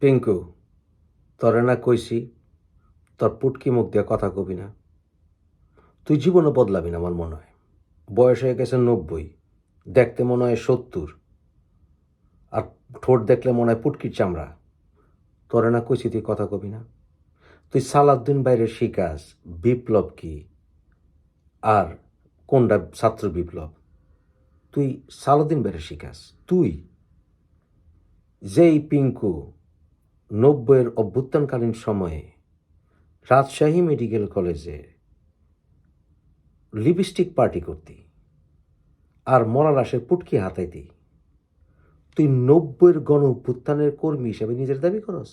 পিঙ্কু, তরে না কইছি, তোর পুটকি মুখ দিয়ে কথা কবি না। তুই জীবনে বদলাবি না আমার মনে হয়। বয়স হয়ে গেছে নব্বই, দেখতে মনে হয় সত্তর। আর ঠোঁট দেখলে মনে হয় পুটকির চামড়া। তোরে না কইছি তুই কথা কবি না। তুই সালাদ্দিন বাইরে শিকাস বিপ্লব কি? আর কোনটা ছাত্র বিপ্লব? তুই সালাউদ্দিন বাইরে শিকাস তুই? যেই পিঙ্কু নব্বইয়ের অভ্যুত্থানকালীন সময়ে রাজশাহী মেডিকেল কলেজে লিপস্টিক পার্টি করতি আর মরা লাশের পুটকি হাতাইতি। তুই নব্বইয়ের গণ অভ্যুত্থানের কর্মী হিসেবে নিজের দাবি করস?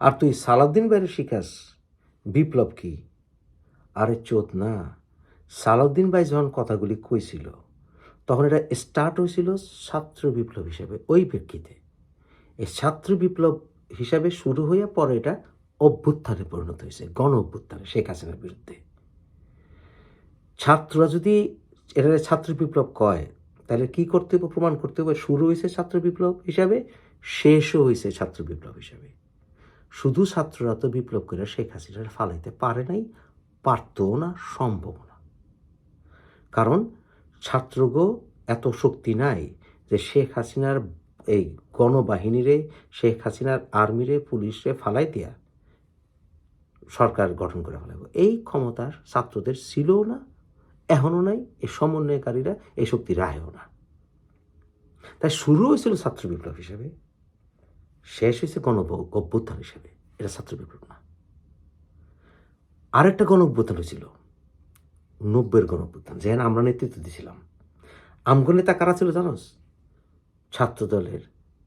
আর তুই সালাউদ্দিন বাইরে শিখাস, বিপ্লব কি? আরে চোদ না, সালাউদ্দিন ভাই যখন কথাগুলি কইছিল, তখন এটা স্টার্ট হয়েছিল ছাত্র বিপ্লব হিসেবে। ওই প্রেক্ষিতে এই ছাত্র বিপ্লব হিসাবে শুরু হইয়া পরে এটা অভ্যুত্থানে পরিণত হয়েছে, গণ অভ্যুত্থানে, শেখ হাসিনার বিরুদ্ধে। ছাত্ররা যদি এটা ছাত্র বিপ্লব কয়, তাহলে কি করতে হবে, প্রমাণ করতে হবে, শুরু হয়েছে ছাত্র বিপ্লব হিসাবে, শেষও হয়েছে ছাত্র বিপ্লব হিসাবে। শুধু ছাত্ররা তো বিপ্লব করে শেখ হাসিনার ফালাইতে পারে নাই, পারতও না সম্ভব না। কারণ ছাত্রগো এত শক্তি নাই যে শেখ হাসিনার এই গণবাহিনীরে, শেখ হাসিনার আর্মিরে, পুলিশরে ফালাই দিয়া সরকার গঠন করে ফেলাবো এই ক্ষমতার ছাত্রদের ছিলও না এখনও নাই, এই সমন্বয়কারীরা এই শক্তি রাহেও না। তাই শুরু হয়েছিল ছাত্র বিপ্লব হিসেবে, শেষ হয়েছে গণ অভ্যুত্থান হিসেবে। এটা ছাত্র বিপ্লব না। আরেকটা গণ অভ্যুত্থান হয়েছিল নব্বের গণ অভ্যুত্থান, যেখানে আমরা নেতৃত্ব দিয়েছিলাম আমগো নেতা কারা ছিল জানোস? ছাত্র দলের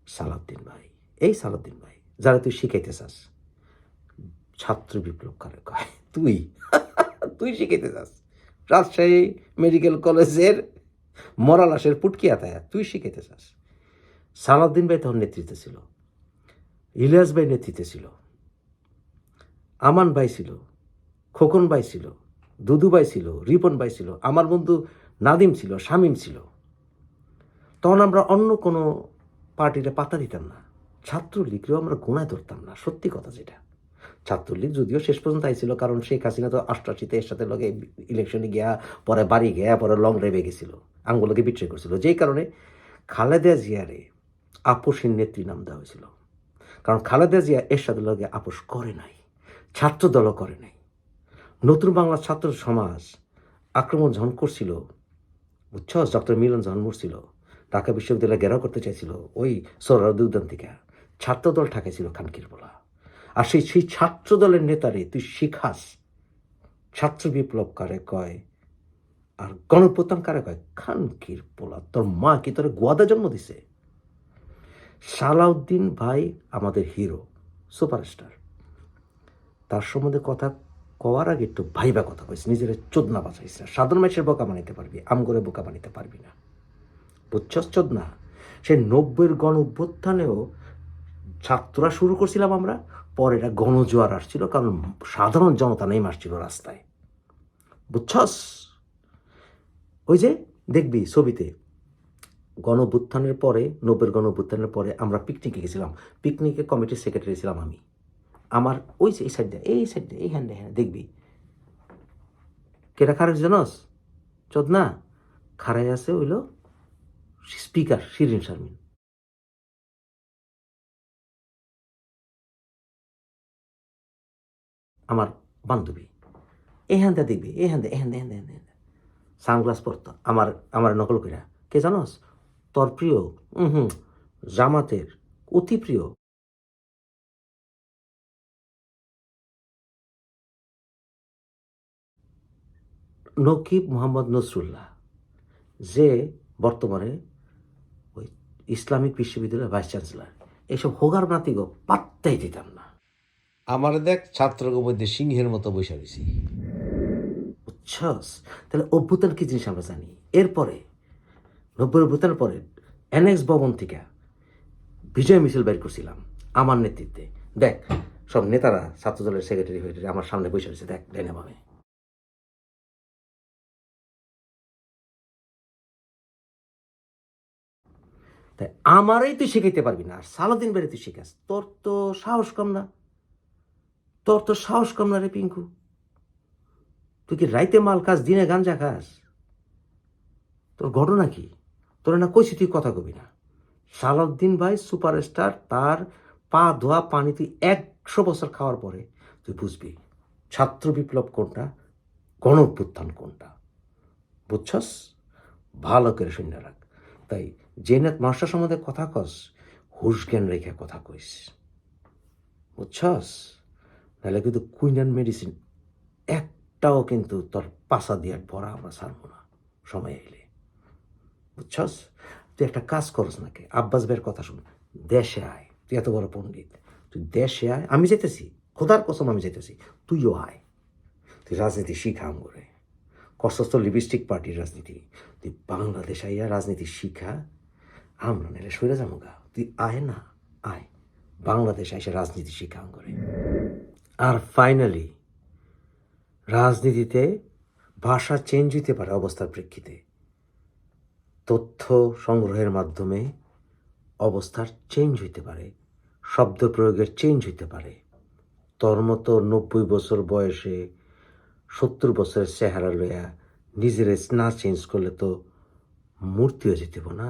সালাউদ্দিন ভাই। এই সালাউদ্দিন ভাই, যারা তুই শিখাইতে চাস। ছাত্র বিপ্লব কারে কয়? তুই? তুই শিখাইতে চাস। রাজশাহী মেডিকেল কলেজের মরা লাশের পুটকি আতায়া তুই শিখাইতে চাস। সালাউদ্দিন ভাই তখন নেতৃত্বে ছিল। ইলিয়াস ভাই নেতৃত্বে ছিল। আমান ভাই ছিল। খোকন ভাই ছিল। দুদু ভাই ছিল। রিপন ভাই ছিল। আমার বন্ধু নাদিম ছিল। শামিম ছিল। তখন আমরা অন্য কোনো পার্টিতে পাতা দিতাম না। ছাত্রলীগকেও আমরা গোনায় ধরতাম না, সত্যি কথা যেটা। ছাত্রলীগ যদিও শেষ পর্যন্ত আইছিল, কারণ শেখ হাসিনা তো অষ্টাশিতে এর সাথে লগে ইলেকশনে গিয়া, পরে বাড়ি গিয়া, পরে লং ড্রাইভে গেছিল, আঙ্গুলকে বিট্রে করছিল। যেই কারণে খালেদা জিয়ারে আপোষের নেত্রী নাম দেওয়া হয়েছিল। কারণ খালেদা জিয়া এর সাথে লগে আপোষ করে নাই, ছাত্র দলও করে নাই। নতুন বাংলা ছাত্র সমাজ আক্রমণ যখন করছিল, বুঝছস? ডক্টর মিলন যখন মরছিল ঢাকা বিশ্ববিদ্যালয় ঘেরাও করতে চাইছিল ওই সরারদি উদ্যান থেকে। ছাত্রদল ঠাকাইছিল খানকির বলা। আর সেই সেই ছাত্রদলের নেতারে তুই শিখাস। ছাত্র বিপ্লব কারে কয়, আর গণপ্রতান কারে কয়, খানকির পোলা তোর মা কি তোর গোয়াদা জন্ম দিছে? সালাউদ্দিন ভাই আমাদের হিরো, সুপারস্টার। তার সম্বন্ধে কথা কওয়ার আগে একটু ভাইবা কথা কইস, নিজের চোদনা বাঁচাইস সাধারণ মানুষের বোকা বানাইতে পারবি আম করে বোকা বানাইতে পারবি না। বুঝছস চোদনা সে নব্বইয়ের গণ অভ্যুত্থানেও ছাত্ররা শুরু করছিলাম আমরা, পরে এটা গণজোয়ার আসছিল, কারণ সাধারণ জনতা নেই আসছিল রাস্তায়। বুঝছস? ওই যে দেখবি ছবিতে গণভ্যুত্থানের পরে, নব্বইয়ের গণভ্যুত্থানের পরে আমরা পিকনিকে গেছিলাম। পিকনিকে কমিটির সেক্রেটারি ছিলাম আমি। আমার ওই এই সাইডে এই সাইডে এই হ্যান্ডে হ্যাঁ দেখবি? কেটা খারাপ জানস? চোদ না খারাই আছে হইল স্পিকার শিরিন শারমিন আমার বান্ধবী। এই হ্যান্দে দেখবি হ্যান্দে এই হ্যান্দে হ্যান্দে হ্যান্দে সানগ্লাস পরতো। আমার আমার নকল কইরা। কে জানোস? তোর প্রিয় হুম, জামাতের অতি প্রিয়। নকিব মোহাম্মদ নসরুল্লাহ যে বর্তমানে ইসলামিক বিশ্ববিদ্যালয়ের ভাইস চ্যান্সেলর। এইসব হোগার নাতিগো পাত্তাই দিতাম না। আমার দেখ ছাত্রকে মধ্যে সিংহের মতো বসে রয়েছি। বুঝছস তাহলে অভ্যুত্থান কি জিনিস আমরা জানি? এরপরে নব্বই অভ্যুত্থানের পরে অ্যানেক্স ভবন থেকে বিজয় মিছিল বের করছিলাম আমার নেতৃত্বে। দেখ সব নেতারা ছাত্রদলের সেক্রেটারি হয়ে আমার সামনে বসে রয়েছে দেখ ডাইনে তাই আমারই তুই শিখাইতে পারবি না, আর সালাদিন বেড়ে তুই শিখাস। তোর তো সাহস কম না। তোর তো সাহস কম না রে পিঙ্কু। তুই কি রাইতে মাল খাস, দিনে গাঞ্জা খাস? তোর ঘটনা কি? তোর না কইছি তুই কথা কবি না। সালাউদ্দিন ভাই সুপারস্টার, তার পা ধোয়া পানি তুই একশো বছর খাওয়ার পরে তুই বুঝবি ছাত্র বিপ্লব কোনটা গণ কোনটা। বুঝছস? ভালো করে শুনে রাখ। তাই জেনাত মাস্টার সম্বন্ধে কথা কস, হুশ জ্ঞান রেখে কথা কইস। বুঝছস? নাহলে কিন্তু কুইনান মেডিসিন একটাও কিন্তু তোর পাশা দিয়ে ভরা আমরা ছাড়বো না। সময় এলে বুঝছস? তুই একটা কাজ করস নাকি? আব্বাস ভাইয়ের কথা শুন। দেশে আয়। তুই এত বড় পণ্ডিত। তুই দেশে আয়। আমি যেতেছি খোদার কসম আমি যেতেছি তুইও আয়। তুই রাজনীতি শিখাম করে কষ্ট লিপস্টিক পার্টির রাজনীতি। তুই বাংলাদেশ আইয়া রাজনীতি শিখা আমরা নেলে সইরা যাব গা। তুই আয় না, আয়। বাংলাদেশ আইসা রাজনীতি শিখাম করে। আর ফাইনালি রাজনীতিতে ভাষা চেঞ্জ হইতে পারে অবস্থার প্রেক্ষিতে। তথ্য সংগ্রহের মাধ্যমে অবস্থার চেঞ্জ হইতে পারে, শব্দ প্রয়োগের চেঞ্জ হইতে পারে। তোর মতো নব্বই বছর বয়সে সত্তর বছরের চেহারা লইয়া নিজের না চেঞ্জ করলে তো মূর্তিও যেতে না।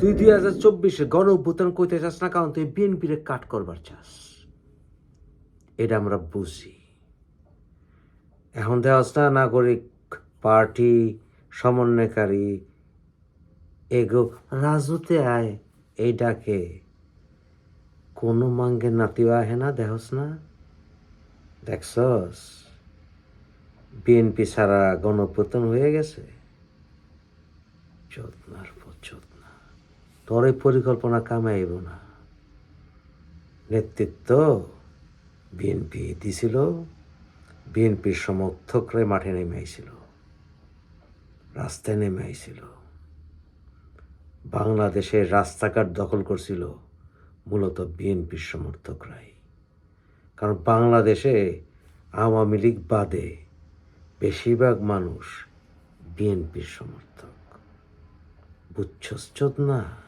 তুই দুই হাজার চব্বিশে গণ অভ্যুত্থান কইতে চাস না, কারণ তুই বিএনপির কাট করবার চাস। এটা আমরা বুঝি। এখন দেওয়াস না, নাগরিক পার্টি, সমন্বয়কারী, এগো, রাজুতে আয়, এই ডাকে। কোনো মাঙ্গের নাতিও আহে না, দেহস না। দেখছস? বিএনপি সারা গণপতন হয়ে গেছে? চোদনার পর চোদনা তোর এই পরিকল্পনা কামে আইব না। নেতৃত্ব বিএনপি দিছিল বিএনপির সমর্থকরা মাঠে নেমে আইছিল, রাস্তায় নেমে আইছিল। বাংলাদেশের রাস্তাঘাট দখল করছিল মূলত বিএনপির সমর্থকরাই। কারণ বাংলাদেশে আওয়ামী লীগ বাদে বেশিরভাগ মানুষ বিএনপির সমর্থক। বুঝছস না